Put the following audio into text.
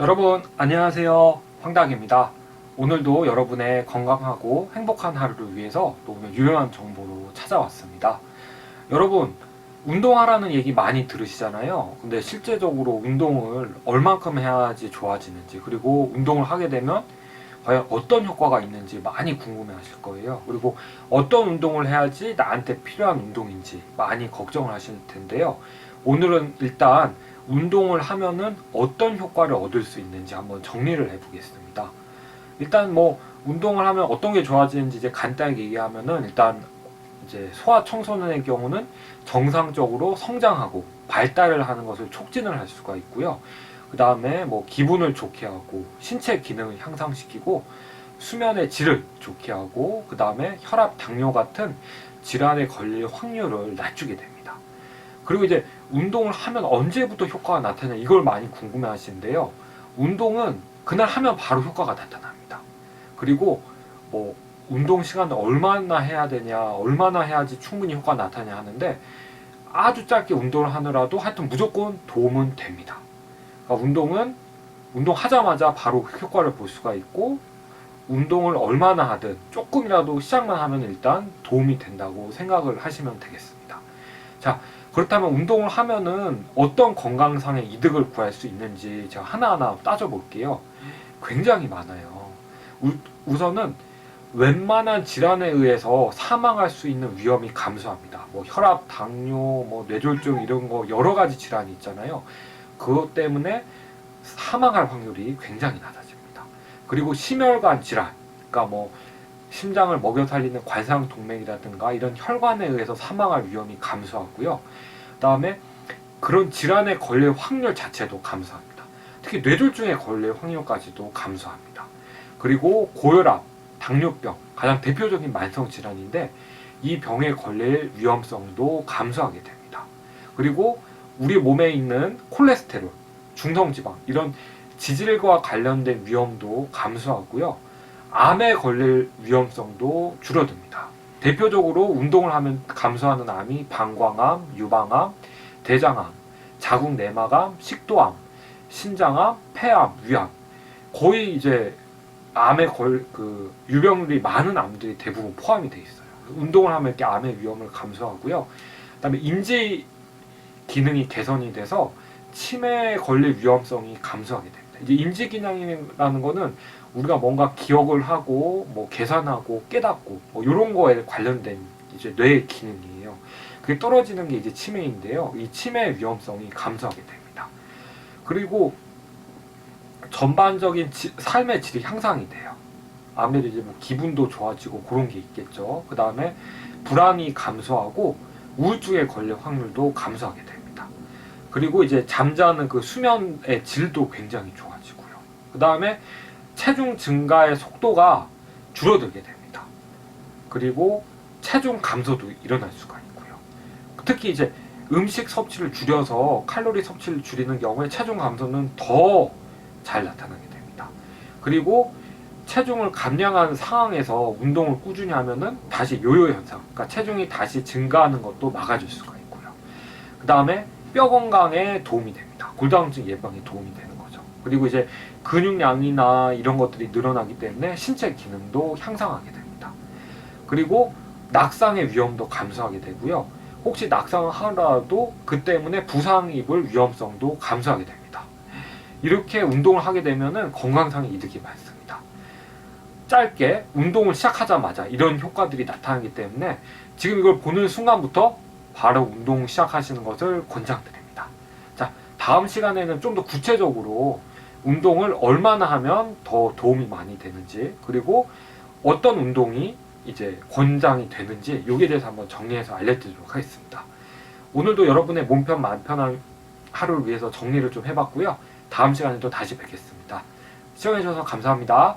여러분 안녕하세요. 황당입니다. 오늘도 여러분의 건강하고 행복한 하루를 위해서 또 유용한 정보로 찾아왔습니다. 여러분 운동하라는 얘기 많이 들으시잖아요. 근데 실제적으로 운동을 얼만큼 해야지 좋아지는지 그리고 운동을 하게 되면 과연 어떤 효과가 있는지 많이 궁금해 하실 거예요. 그리고 어떤 운동을 해야지 나한테 필요한 운동인지 많이 걱정을 하실 텐데요. 오늘은 일단 운동을 하면은 어떤 효과를 얻을 수 있는지 한번 정리를 해보겠습니다. 일단 뭐 운동을 하면 어떤 게 좋아지는지 이제 간단하게 얘기하면은 일단 이제 소아 청소년의 경우는 정상적으로 성장하고 발달을 하는 것을 촉진을 할 수가 있고요. 그 다음에 뭐 기분을 좋게 하고 신체 기능을 향상시키고 수면의 질을 좋게 하고 그 다음에 혈압, 당뇨 같은 질환에 걸릴 확률을 낮추게 됩니다. 그리고 이제 운동을 하면 언제부터 효과가 나타나냐 이걸 많이 궁금해 하시는데요. 운동은 그날 하면 바로 효과가 나타납니다. 그리고 뭐 운동 시간을 얼마나 해야 되냐, 얼마나 해야지 충분히 효과가 나타나냐 하는데 아주 짧게 운동을 하느라도 하여튼 무조건 도움은 됩니다. 그러니까 운동은 운동하자마자 바로 효과를 볼 수가 있고 운동을 얼마나 하든 조금이라도 시작만 하면 일단 도움이 된다고 생각을 하시면 되겠습니다. 자, 그렇다면 운동을 하면은 어떤 건강상의 이득을 구할 수 있는지 제가 하나하나 따져볼게요. 굉장히 많아요. 우, 우선은 웬만한 질환에 의해서 사망할 수 있는 위험이 감소합니다. 뭐 혈압, 당뇨, 뭐 뇌졸중 이런 거 여러 가지 질환이 있잖아요. 그것 때문에 사망할 확률이 굉장히 낮아집니다. 그리고 심혈관 질환, 그러니까 뭐 심장을 먹여 살리는 관상 동맥이라든가 이런 혈관에 의해서 사망할 위험이 감소하고요. 그다음에 그런 질환에 걸릴 확률 자체도 감소합니다. 특히 뇌졸중에 걸릴 확률까지도 감소합니다. 그리고 고혈압, 당뇨병 가장 대표적인 만성 질환인데 이 병에 걸릴 위험성도 감소하게 됩니다. 그리고 우리 몸에 있는 콜레스테롤, 중성지방 이런 지질과 관련된 위험도 감소하고요. 암에 걸릴 위험성도 줄어듭니다. 대표적으로 운동을 하면 감소하는 암이 방광암, 유방암, 대장암, 자궁 내막암, 식도암, 신장암, 폐암, 위암 거의 이제 암에 걸 그 유병률이 많은 암들이 대부분 포함이 돼 있어요. 운동을 하면 이렇게 암의 위험을 감소하고요. 그 다음에 인지 기능이 개선이 돼서 치매에 걸릴 위험성이 감소하게 됩니다. 이제 인지 기능이라는 거는 우리가 뭔가 기억을 하고 뭐 계산하고 깨닫고 뭐 이런 거에 관련된 이제 뇌의 기능이에요. 그게 떨어지는 게 이제 치매인데요. 이 치매 위험성이 감소하게 됩니다. 그리고 전반적인 지, 삶의 질이 향상이 돼요. 아무래도 이제 뭐 기분도 좋아지고 그런 게 있겠죠. 그 다음에 불안이 감소하고 우울증에 걸릴 확률도 감소하게 됩니다. 그리고 이제 잠자는 그 수면의 질도 굉장히 좋아지고요. 그 다음에 체중 증가의 속도가 줄어들게 됩니다. 그리고 체중 감소도 일어날 수가 있고요. 특히 이제 음식 섭취를 줄여서 칼로리 섭취를 줄이는 경우에 체중 감소는 더 잘 나타나게 됩니다. 그리고 체중을 감량한 상황에서 운동을 꾸준히 하면은 다시 요요 현상, 그러니까 체중이 다시 증가하는 것도 막아줄 수가 있고요. 그 다음에 뼈 건강에 도움이 됩니다. 골다공증 예방에 도움이 되는 거죠. 그리고 이제 근육량이나 이런 것들이 늘어나기 때문에 신체 기능도 향상하게 됩니다. 그리고 낙상의 위험도 감소하게 되고요. 혹시 낙상을 하더라도 그 때문에 부상 입을 위험성도 감소하게 됩니다. 이렇게 운동을 하게 되면 건강상의 이득이 많습니다. 짧게 운동을 시작하자마자 이런 효과들이 나타나기 때문에 지금 이걸 보는 순간부터 바로 운동 시작하시는 것을 권장드립니다. 자, 다음 시간에는 좀 더 구체적으로 운동을 얼마나 하면 더 도움이 많이 되는지 그리고 어떤 운동이 이제 권장이 되는지 여기에 대해서 한번 정리해서 알려드리도록 하겠습니다. 오늘도 여러분의 몸편 만편한 하루를 위해서 정리를 좀 해봤고요. 다음 시간에 또 다시 뵙겠습니다. 시청해주셔서 감사합니다.